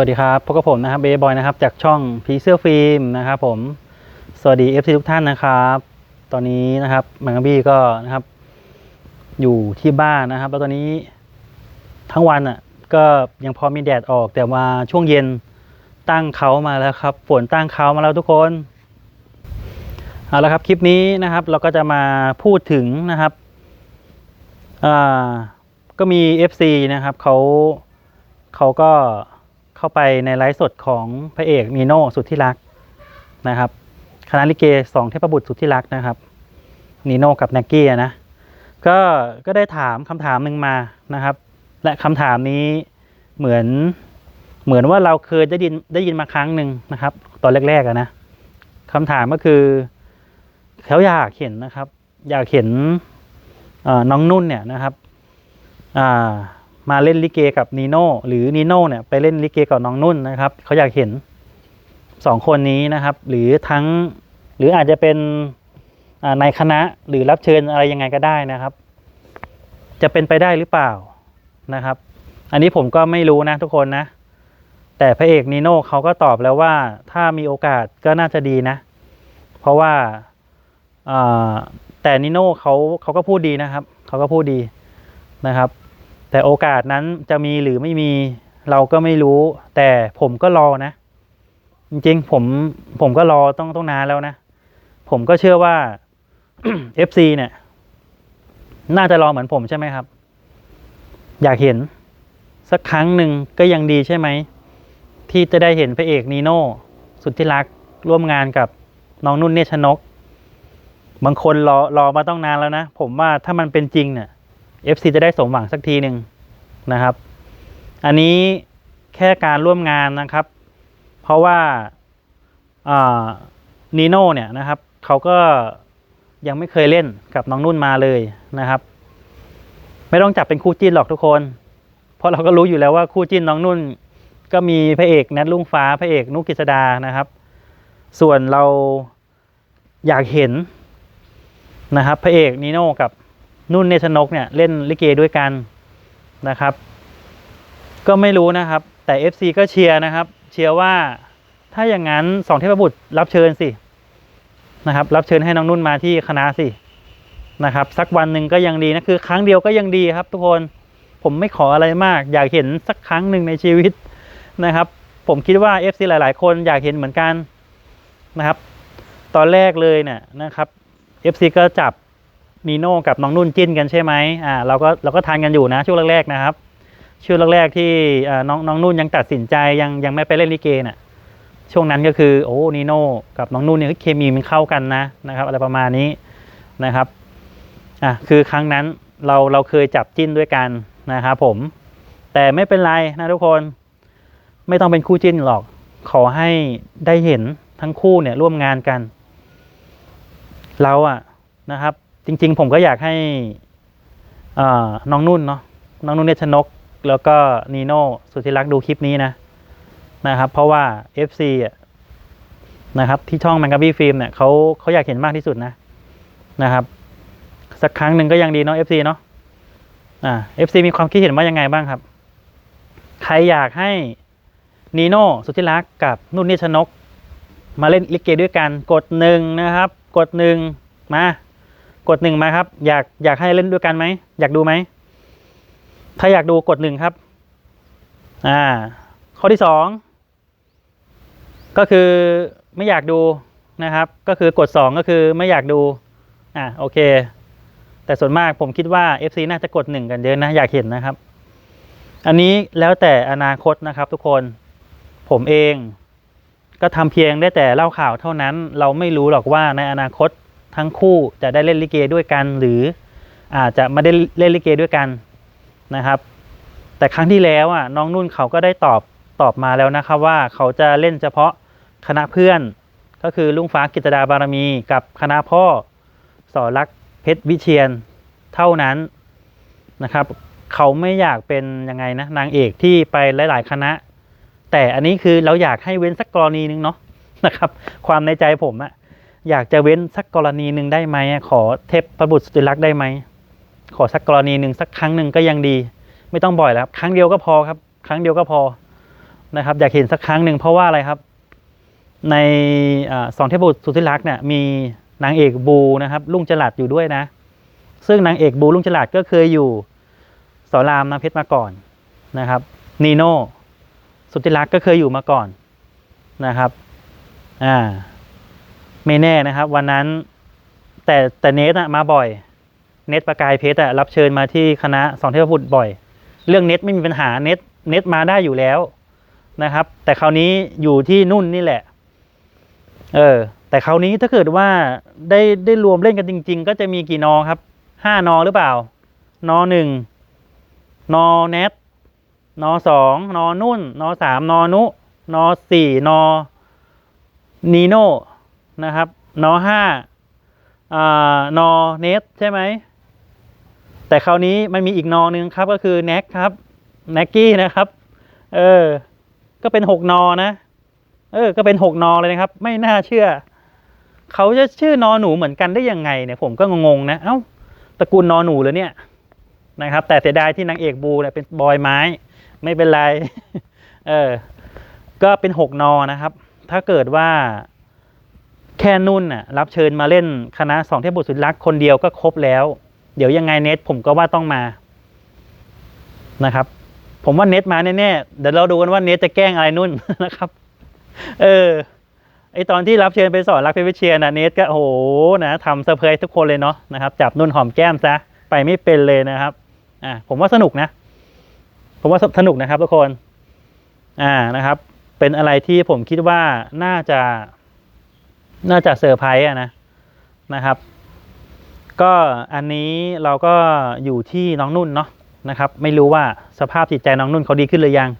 วัสดีครับพบกับผมนะครับเบย์บอยนะครับจากช่องพีเสื้อฟิล์มนะครับผมสวัสดี FC ทุกท่านนะครับ ตอนนี้นะครับมังกบี้ก็นะครับ อยู่ที่บ้านนะครับ แล้วตอนนี้ทั้งวันอะก็ยังพอมีแดดออก แต่ว่าช่วงเย็นตั้งเขามาแล้วครับฝนตั้งเขามาแล้วทุกคนเอาละครับคลิปนี้นะครับ เราก็จะมาพูดถึงนะครับอ่าก็มี FC นะครับเขาเขาก็ เข้าไปในไลฟ์สดของพระเอกนีโน่สุดที่รักนะครับคณะลิเกสองเทพบุตรสุดที่รักนะครับนีโน่กับแน็กกี้นะก็ก็ได้ถามคำถามหนึ่งมานะครับ และคำถามนี้เหมือนเหมือนว่าเราเคยได้ยินได้ยินมาครั้งหนึ่งนะครับ ตอนแรกๆนะคำถามก็คือเขาอยากเห็นนะครับ อยากเห็นน้องนุ่นเนี่ยนะครับอ่า มาเล่นลิเกกับนีโน่หรือนีโน่เนี่ยไปเล่นลิเกกับน้องนุ่นนะครับเขาอยากเห็นสองคนนี้นะครับ หรือทั้งหรืออาจจะเป็นในคณะหรือรับเชิญอะไรยังไงก็ได้นะครับ จะเป็นไปได้หรือเปล่านะครับ อันนี้ผมก็ไม่รู้นะทุกคนนะ แต่พระเอกนีโน่เขาก็ตอบแล้วว่าถ้ามีโอกาสก็น่าจะดีนะ เพราะว่าแต่นิโน่เขาเขาก็พูดดีนะครับ เขาก็พูดดีนะครับ แต่โอกาสนั้นจะมีหรือไม่มีเราก็ไม่รู้ แต่ผมก็รอนะ จริงๆ ผมผมก็รอต้องต้องนานแล้วนะ ผมก็เชื่อว่า FC เนี่ย น่าจะรอเหมือนผมใช่ไหมครับ อยากเห็น สักครั้งหนึ่งก็ยังดีใช่ไหม ที่จะได้เห็นพระเอกนีโน่สุดที่รักร่วมงานกับน้องนุ่นเนชนก บางคนรอรอมาต้องนานแล้วนะ ผมว่าถ้ามันเป็นจริงเนี่ย FC จะได้สมหวังสักทีหนึ่งนะครับ อันนี้แค่การร่วมงานนะครับ เพราะว่านีโน่เนี่ยนะครับเขาก็ยังไม่เคยเล่นกับน้องนุ่นมาเลยนะครับ ไม่ต้องจับเป็นคู่จิ้นหรอกทุกคน เพราะเราก็รู้อยู่แล้วว่าคู่จิ้นน้องนุ่น ก็มีพระเอกแนทลุงฟ้าพระเอกนุกกิษดานะครับ ส่วนเราอยากเห็นนะครับ พระเอกนีโน่กับ นุ่นเนชนกเนี่ยเล่นลิเกด้วยกันนะครับ ก็ไม่รู้นะครับ แต่ FC ก็เชียร์นะครับ เชียร์ว่าถ้าอย่างนั้นสองเทพบุตรรับเชิญสินะครับ รับเชิญให้น้องนุ่นมาที่คณะสินะครับ สักวันหนึ่งก็ยังดีนะคือ ครั้งเดียวก็ยังดีครับ ทุกคนผมไม่ขออะไรมาก อยากเห็นสักครั้งหนึ่งในชีวิตนะครับ ผมคิดว่า FC หลาย ๆ คนอยากเห็นเหมือนกันนะครับ ตอนแรกเลยเนี่ยนะครับ FC ก็จับ นีโน่กับน้องนุ่นจิ้นกันใช่ไหมอ่าเราก็เราก็ทานกันอยู่นะช่วงแรกๆนะครับช่วงแรกๆที่อ่าน้องน้องนุ่นยังตัดสินใจยังยังไม่ไปเล่นลิเกน่ะช่วงนั้นก็คือโอ้นีโน่กับน้องนุ่นเนี่ยเฮ้ยเคมีมันเข้ากันนะนะครับ อะไรประมาณนี้นะครับอะคือครั้งนั้นเราเราเคยจับจิ้นด้วยกันนะครับผม แต่ไม่เป็นไรนะทุกคน ไม่ต้องเป็นคู่จิ้นหรอก ขอให้ได้เห็นทั้งคู่เนี่ยร่วมงานกัน เราอะนะครับ จริง ๆ ผมก็อยากให้น้องนุ่นเนาะน้องนุ่นเนชนก แล้วก็นีโน่สุธิรักษ์ดูคลิปนี้นะนะครับ เพราะว่า FC อะนะครับที่ช่อง m ม n ก a บี้ฟิล์มเนี่ยเขาเขาอยากเห็นมากที่สุดนะนะครับ สักครั้งหนึ่งก็ยังดีเนาะ FC เนาะอ่า FC มีความคิดเห็นว่ายังไงบ้างครับ ใครอยากให้นีโน่สุธิรักษ์กับนุ่นนิชนก มาเล่นลิเกด้วยกันกดหนึ่งนะครับ กดหนึ่งมา กดหนึ่งมาครับ อยากอยากให้เล่นด้วยกันไหม อยากดูไหม ถ้าอยากดูกดหนึ่งครับ อ่า ข้อที่สองก็คือไม่อยากดูนะครับ ก็คือกดสองก็คือไม่อยากดู อ่าโอเค แต่ส่วนมากผมคิดว่า FC น่าจะกดหนึ่งกันเยอะนะ อยากเห็นนะครับ อันนี้แล้วแต่อนาคตนะครับ ทุกคน ผมเอง ก็ทำเพียงได้แต่เล่าข่าวเท่านั้น เราไม่รู้หรอกว่าในอนาคต ทั้งคู่จะได้เล่นลิเกด้วยกัน หรืออาจจะไม่ได้เล่นลิเกด้วยกันนะครับ แต่ครั้งที่แล้วอะน้องนุ่นเขาก็ได้ตอบตอบมาแล้วนะครับว่าเขาจะเล่นเฉพาะคณะเพื่อนก็คือลุงฟ้ากิตดาบารมีกับคณะพ่อสอรักเพชรวิเชียนเท่านั้นนะครับ เขาไม่อยากเป็นยังไงนะนางเอกที่ไปหลาย ๆ คณะ แต่อันนี้คือเราอยากให้เว้นสักกรณีหนึ่งเนาะนะครับ ความในใจผมอะ อยากจะเว้นสักกรณีหนึ่งได้ไหมขอเทพประบุตรสุติรักษ์ได้ไหมขอสักกรณีหนึ่งสักครั้งหนึ่งก็ยังดี ไม่ต้องบ่อยแล้วครับ ครั้งเดียวก็พอครับ ครั้งเดียวก็พอนะครับ อยากเห็นสักครั้งหนึ่งเพราะว่าอะไรครับ ในอสองเทพบุตรสุดที่รักเนี่ยมีนางเอกบูนะครับลุงจลัดอยู่ด้วยนะ ซึ่งนางเอกบูลุงจลัดก็เคยอยู่สอรามน้ำเพชรมาก่อนนะครับนีโน่สุดที่รักก็เคยอยู่มาก่อนนะครับอ่า ไม่แน่นะครับ วันนั้นแต่แต่เนทอะมาบ่อย เน็ตประกายเพชรอะรับเชิญมาที่คณะสองเทพบุตรบ่อย เรื่องเน็ตไม่มีปัญหาเน็ตเน็ตมาได้อยู่แล้วนะครับ แต่คราวนี้อยู่ที่นุ่นนี่แหละ เออ แต่คราวนี้ถ้าเกิดว่าได้ได้รวมเล่นกันจริง ๆ ก็จะมีกี่นอครับห้านอหรือเปล่านอหนึ่งนอเน็ตนอสองนอนุ่นนอสามนอนุนอสี่นอนีโน่ นะครับนอห้านอเนสใช่ไหม แต่คราวนี้มันมีอีกนอหนึ่งครับก็คือแน็กครับแน็กกี้นะครับ เออ ก็เป็นหกนอนะ เออ ก็เป็นหกนอเลยนะครับ ไม่น่าเชื่อ เขาจะชื่อนอหนูเหมือนกันได้ยังไงเนี่ยผมก็งงๆนะ เอ้าตระกูลนอหนูเลยเนี่ยนะครับ แต่เสียดายที่นางเอกบูเนี่ยเป็นบอยไม้ ไม่เป็นไร เออ ก็เป็นหกนอนะครับ ถ้าเกิดว่า แค่นุ่นน่ะรับเชิญมาเล่นคณะสองเทพบุตรสุดรักคนเดียวก็ครบแล้ว เดี๋ยวยังไงเน็ตผมก็ว่าต้องมานะครับ ผมว่าเน็ตมาแน่ๆเดี๋ยวเราดูกันว่าเน็ตจะแกล้งอะไรนุ่นนะครับ เออไอตอนที่รับเชิญไปสอนรักเพชรวิเชียนะเน็ตก็โอ้โหนะทำเซอร์ไพรส์ทุกคนเลยเนาะนะครับจับนุ่นหอมแก้มซะไปไม่เป็นเลยนะครับอ่าผมว่าสนุกนะ ผมว่าสนุกนะครับทุกคน อ่านะครับ เป็นอะไรที่ผมคิดว่าน่าจะ น่าจะเซอร์ไพรส์อะนะนะครับ ก็อันนี้เราก็อยู่ที่น้องนุ่นเนาะนะครับ ไม่รู้ว่าสภาพจิตใจน้องนุ่นเขาดีขึ้นหรือยัง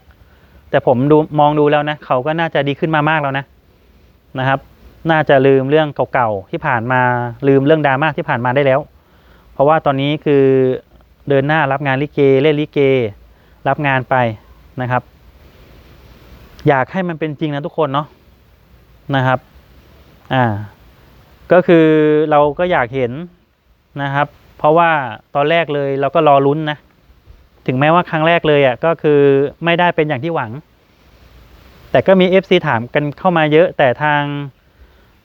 แต่ผมดูมองดูแล้วนะเขาก็น่าจะดีขึ้นมามากแล้วนะนะครับ น่าจะลืมเรื่องเก่าๆที่ผ่านมาลืมเรื่องดราม่าที่ผ่านมาได้แล้ว เพราะว่าตอนนี้คือเดินหน้ารับงานลิเกเล่นลิเก รับงานไปนะครับ อยากให้มันเป็นจริงนะทุกคนเนาะนะครับ อ่าก็คือเราก็อยากเห็นนะครับ เพราะว่าตอนแรกเลยเราก็รอลุ้นนะ ถึงแม้ว่าครั้งแรกเลยอะก็คือไม่ได้เป็นอย่างที่หวัง แต่ก็มี FC ถามกันเข้ามาเยอะ แต่ทาง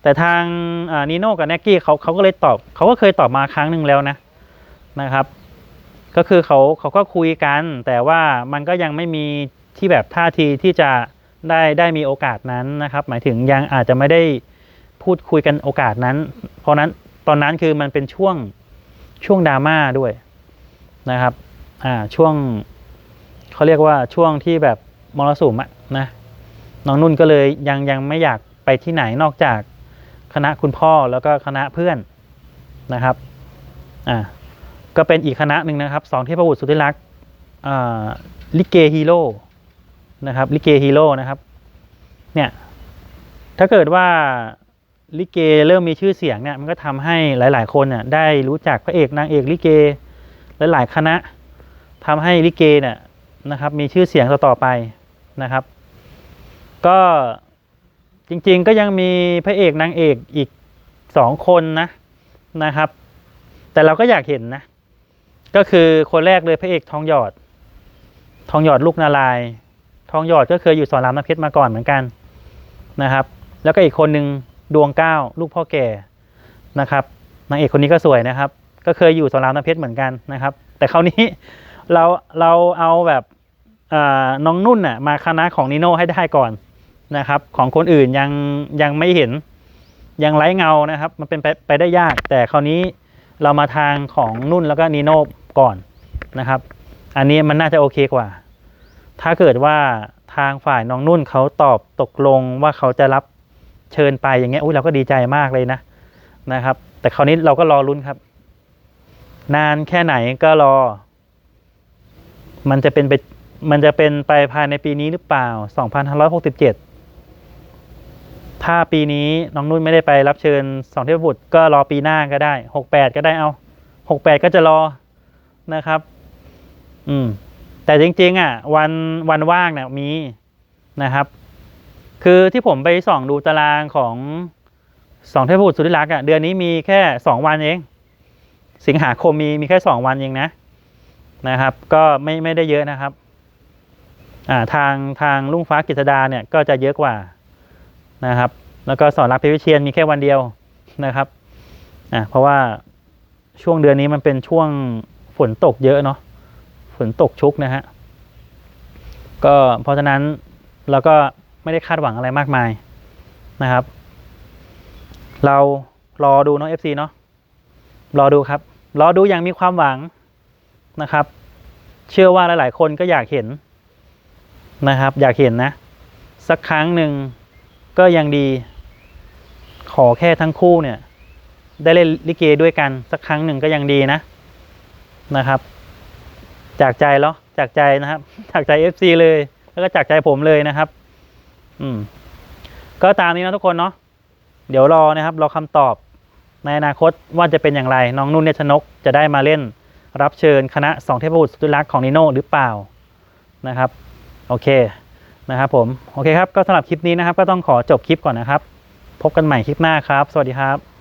แต่ทางนีโน่กับแน็กกี้เขาเขาก็เลยตอบเขาก็เคยตอบมาครั้งหนึ่งแล้วนะนะครับ ก็คือเขาเขาก็คุยกัน แต่ว่ามันก็ยังไม่มีที่แบบท่าทีที่จะได้ได้มีโอกาสนั้นนะครับ หมายถึงยังอาจจะไม่ได้ พูดคุยกันโอกาสนั้น เพราะนั้นตอนนั้นคือมันเป็นช่วงช่วงดราม่าด้วยนะครับอ่าช่วงเขาเรียกว่าช่วงที่แบบมรสุมอะนะน้องนุ่นก็เลยยังยังไม่อยากไปที่ไหนนอกจากคณะคุณพ่อแล้วก็คณะเพื่อนนะครับอ่าก็เป็นอีกคณะหนึ่งนะครับสองเทพบุตรสุดที่รักอ่าลิเกฮีโร่นะครับลิเกฮีโร่นะครับเนี่ยถ้าเกิดว่า ลิเกเริ่มมีชื่อเสียงเนี่ยมันก็ทำให้หลาย ๆ คนเนี่ยได้รู้จักพระเอกนางเอกลิเกหลายๆคณะทำให้ลิเกเนี่ยนะครับมีชื่อเสียงต่อไปนะครับ ก็จริงๆก็ยังมีพระเอกนางเอกอีกสองคนนะนะครับ แต่เราก็อยากเห็นนะ ก็คือคนแรกเลยพระเอกทองหยอด ทองหยอดลูกนารายทองหยอดก็เคยอยู่สอนรามน้ำเพชรมาก่อนเหมือนกันนะครับ แล้วก็อีกคนหนึ่ง ดวงเก้าลูกพ่อแก่นะครับนางเอกคนนี้ก็สวยนะครับ ก็เคยอยู่สรามน้ำเพชรเหมือนกันนะครับ แต่คราวนี้เราเราเอาแบบน้องนุ่นน่ะมาคณะของนิโน่ให้ได้ก่อนนะครับ ของคนอื่นยังยังไม่เห็นยังไร้เงานะครับ มันเป็นไปไปได้ยาก แต่คราวนี้เรามาทางของนุ่นแล้วก็นิโน่ก่อนนะครับ อันนี้มันน่าจะโอเคกว่า ถ้าเกิดว่าทางฝ่ายน้องนุ่นเขาตอบตกลงว่าเขาจะรับ เชิญไปอย่างเงี้ยอุ้ยเราก็ดีใจมากเลยนะนะครับ แต่คราวนี้เราก็รอลุ้นครับ นานแค่ไหนก็รอ มันจะเป็นไปมันจะเป็นไปภายในปีนี้หรือเปล่า 2567 ถ้าปีนี้น้องนุ่นไม่ได้ไปรับเชิญสองเทพบุตรก็รอปีหน้าก็ได้ 68 ก็ได้เอา 68 ก็จะรอนะครับ อืม แต่จริง ๆ อะ วันวันว่างเนี่ยมีนะครับ คือที่ผมไปส่องดูตารางของสองเทพบุตรสุดที่รักอะเดือนนี้มีแค่สองวันเอง สิงหาคมมีมีแค่สองวันเองนะนะครับ ก็ไม่ไม่ได้เยอะนะครับอ่าทางทางลุงฟ้ากฤษดาเนี่ยก็จะเยอะกว่านะครับ แล้วก็สอนรักเพชรวิเชียนมีแค่วันเดียวนะครับอ่าเพราะว่าช่วงเดือนนี้มันเป็นช่วงฝนตกเยอะเนาะฝนตกชุกนะฮะก็เพราะฉะนั้นเราก็ ไม่ได้คาดหวังอะไรมากมายนะครับ เรารอดูเนาะ FC เนาะรอดูครับ รอดูอย่างมีความหวังนะครับ เชื่อว่าหลาย ๆ คนก็อยากเห็นนะครับ อยากเห็นนะ สักครั้งหนึ่งก็ยังดี ขอแค่ทั้งคู่เนี่ย ได้เล่นลิเกด้วยกัน สักครั้งหนึ่งก็ยังดีนะนะครับ จากใจแล้วจากใจนะครับ จากใจ FC เลย แล้วก็จากใจผมเลยนะครับ อืม ก็ตามนี้นะทุกคนเนาะเดี๋ยวรอนะครับรอคำตอบในอนาคตว่าจะเป็นอย่างไร น้องนุ่นเนชนกจะได้มาเล่น รับเชิญคณะสองเทพบุตรสุดรักของนิโน่หรือเปล่านะครับ โอเคนะครับผม โอเคครับ ก็สำหรับคลิปนี้นะครับ ก็ต้องขอจบคลิปก่อนนะครับ พบกันใหม่คลิปหน้าครับ สวัสดีครับ